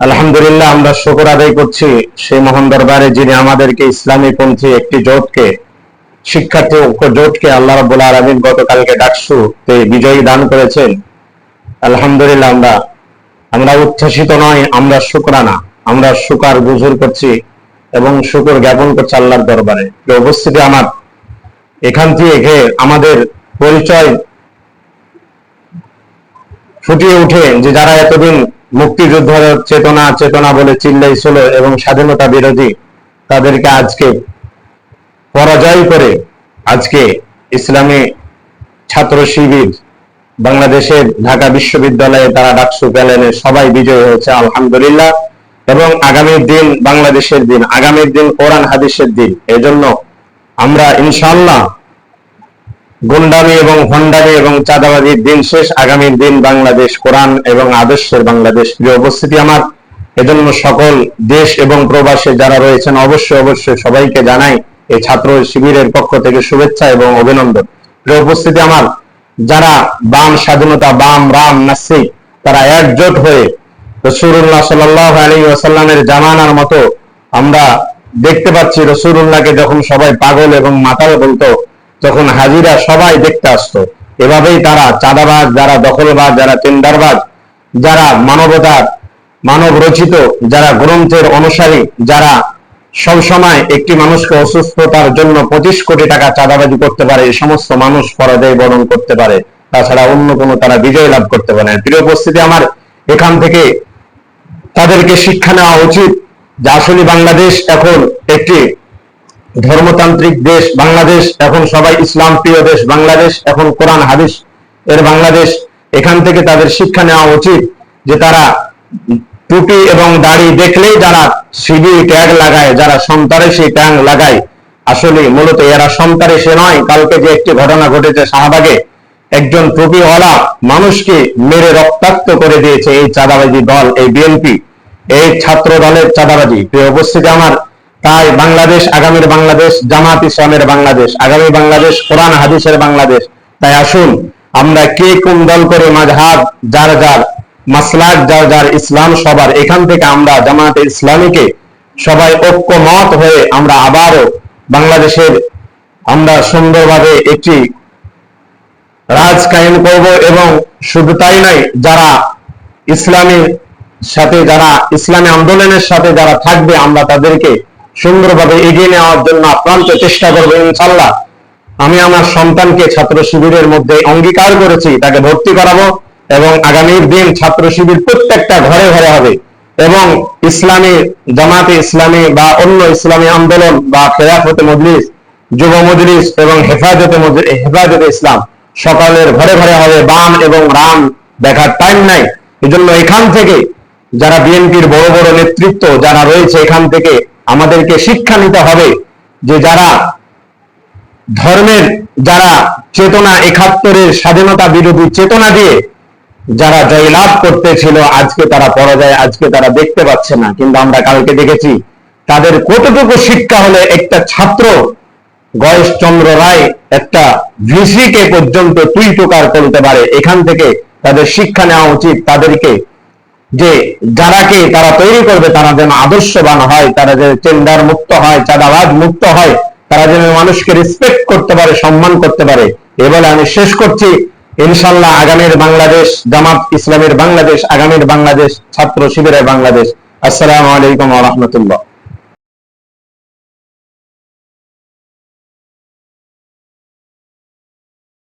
আলহামদুলিল্লাহ, আমরা শুকর আদায় করছি সেই মহান দরবারে যিনি আমাদেরকে ইসলামী পন্থী একটি জোটকে, শিক্ষার্থী ঐক্য জোটকে আল্লাহ রাব্বুল আলামিন গতকালকে ডাকসু তে বিজয়ী দান করেছেন। আলহামদুলিল্লাহ, আমরা আমরা উচ্ছ্বাসিত নয়, আমরা শুকরানা, আমরা শুকার গুজুর করছি এবং শুকর জ্ঞাপন করছি আল্লাহর দরবারে। উপস্থিতি, আমার এখান থেকে আমাদের পরিচয় ফুটিয়ে উঠে যে যারা এতদিন মুক্তিযুদ্ধ চেতনা চেতনা বলে চিল্লাইছিল এবং স্বাধীনতা বিরোধী তাদেরকে আজকে পরাজয় করে আজকে ইসলামী ছাত্র শিবির বাংলাদেশের ঢাকা বিশ্ববিদ্যালয়ে তারা ডাকসু প্যালেনে সবাই বিজয়ী হয়েছে, আলহামদুলিল্লাহ। এবং আগামীর দিন বাংলাদেশের দিন আগামীর দিন কোরআন হাদিসের দিন। এজন্য আমরা ইনশাআল্লাহ গুন্ডামি এবং ভণ্ডামি এবং চাঁদাবাজির দিন শেষ, আগামীর দিন বাংলাদেশ কোরআন এবং আদর্শের বাংলাদেশ। প্রিয় উপস্থিতি আমার, এজন্য সকল দেশ এবং প্রবাসে যারা রয়েছেন, অবশ্যই অবশ্যই সবাইকে জানাই এই ছাত্র শিবিরের পক্ষ থেকে শুভেচ্ছা এবং অভিনন্দন। প্রিয় উপস্থিতি আমার, যারা বাম স্বাধীনতা, বাম, রাম, নাসিক, তারা একজোট হয়ে রসুল্লাহ সাল্লাহ আলী ওয়াসাল্লামের জামানার মতো আমরা দেখতে পাচ্ছি রসুল্লাহকে যখন সবাই পাগল এবং মাতাল বলতো তখন হাজিরা সবাই দেখতে আসতো, এভাবেই তারা চাঁদাবাজ, যারা দখলবাজ, যারা টেন্ডারবাজ, যারা মানবতার মানব রচিত যারা গ্রন্থের অনুসারী, যারা সবসময় একটি মানুষকে অসুস্থতার জন্য পঁচিশ কোটি টাকা চাঁদাবাজি করতে পারে, এই সমস্ত মানুষ পরাজয় বরণ করতে পারে তাছাড়া অন্য কোনো তারা বিজয় লাভ করতে পারে। প্রিয় উপস্থিতি, আমার এখান থেকে তাদেরকে শিক্ষা নেওয়া উচিত যে আসলে বাংলাদেশ এখন একটি ধর্মতান্ত্রিক দেশ বাংলাদেশ, এখন সবাই ইসলাম প্রিয় দেশ বাংলাদেশ, এখন কোরআন হাদিস এর বাংলাদেশ। এখান থেকে তাদের শিক্ষা নেওয়া উচিত যে তারা টুপি এবং দাড়ি দেখলেই যারা সিবি ট্যাগ লাগায়, যারা সন্তারে সেই ট্যাগ লাগায়, আসলে মূলত এরা সন্তারে সে নয়। কালকে যে একটি ঘটনা ঘটেছে শাহবাগে, একজন টুপিওয়ালা মানুষকে মেরে রক্তাক্ত করে দিয়েছে এই চাঁদাবাজি দল, এই বিএনপি। এই ছাত্র দলের চাঁদাবাজি উপস্থিতি আমার তাই বাংলাদেশ, আগামীর বাংলাদেশ, জামাত ইসলামের বাংলাদেশ, আগামী বাংলাদেশ, কোরআন, হাদিসের বাংলাদেশ। তাই আসুন, আমরা কে কোন দল করে মাঝহাব, যার যার মাসলাক, যার যার ইসলাম সবার, এখান থেকে আমরা জামাত ইসলামীকে সবাই ঐক্যমত হয়ে আমরা আবারও বাংলাদেশের আমরা সুন্দরভাবে একটি রাজ কায়েম করব এবং শুধু তাই নয়, যারা ইসলামের সাথে, যারা ইসলামী আন্দোলনের সাথে যারা থাকবে, আমরা তাদেরকে সুন্দরভাবে এগিয়ে নেওয়ার জন্য আপ্রান্ত চেষ্টা করব ইনশাল্লাহ আমি আমার সন্তানকে ছাত্র শিবিরের মধ্যে অঙ্গীকার করেছি, তাকে ভর্তি করাবো এবং আগামীর দিন ছাত্র শিবির প্রত্যেকটা ঘরে ঘরে হবে এবং ইসলামী জামাতে ইসলামী বা অন্য ইসলামী আন্দোলন বা খেলাফতে মজলিস, যুব মজলিস এবং হেফাজতে হেফাজতে ইসলাম সকালের ঘরে ঘরে হবে, বাম এবং রাম দেখার টাইম নাই। এজন্য এখান থেকে যারা বিএনপির বড় বড় নেতৃত্ব, যারা রয়েছে এখান থেকে আমাদেরকে শিক্ষা নিতে হবে যে যারা ধর্মের, যারা চেতনা একাত্তরের স্বাধীনতা বিরোধী চেতনা দিয়ে যারা জয়লাভ করতেছিল, আজকে তারা পরাজয়, আজকে তারা দেখতে পাচ্ছে না। কিন্তু আমরা কালকে দেখেছি, তাদের কতটুকু শিক্ষা হলে একটা ছাত্র গয়েশচন্দ্র রায় একটা ভিসিকে পর্যন্ত তুই টোকার করতে পারে? এখান থেকে তাদের শিক্ষা নেওয়া উচিত, তাদেরকে যে যারাকে তারা তৈরি করবে, তারা যেন আদর্শবান হয়, তারা যেন টেন্ডার মুক্ত হয়, চাঁদাবাজ মুক্ত হয়, তারা যেন মানুষকে রেসপেক্ট করতে পারে, সম্মান করতে পারে। এবারে আমি শেষ করছি। ইনশাল্লাহ আগামীর বাংলাদেশ, জামাত ইসলামের বাংলাদেশ, আগামীর বাংলাদেশ, ছাত্র শিবিরের বাংলাদেশ। আসসালামু আলাইকুম রহমতুল্লাহ।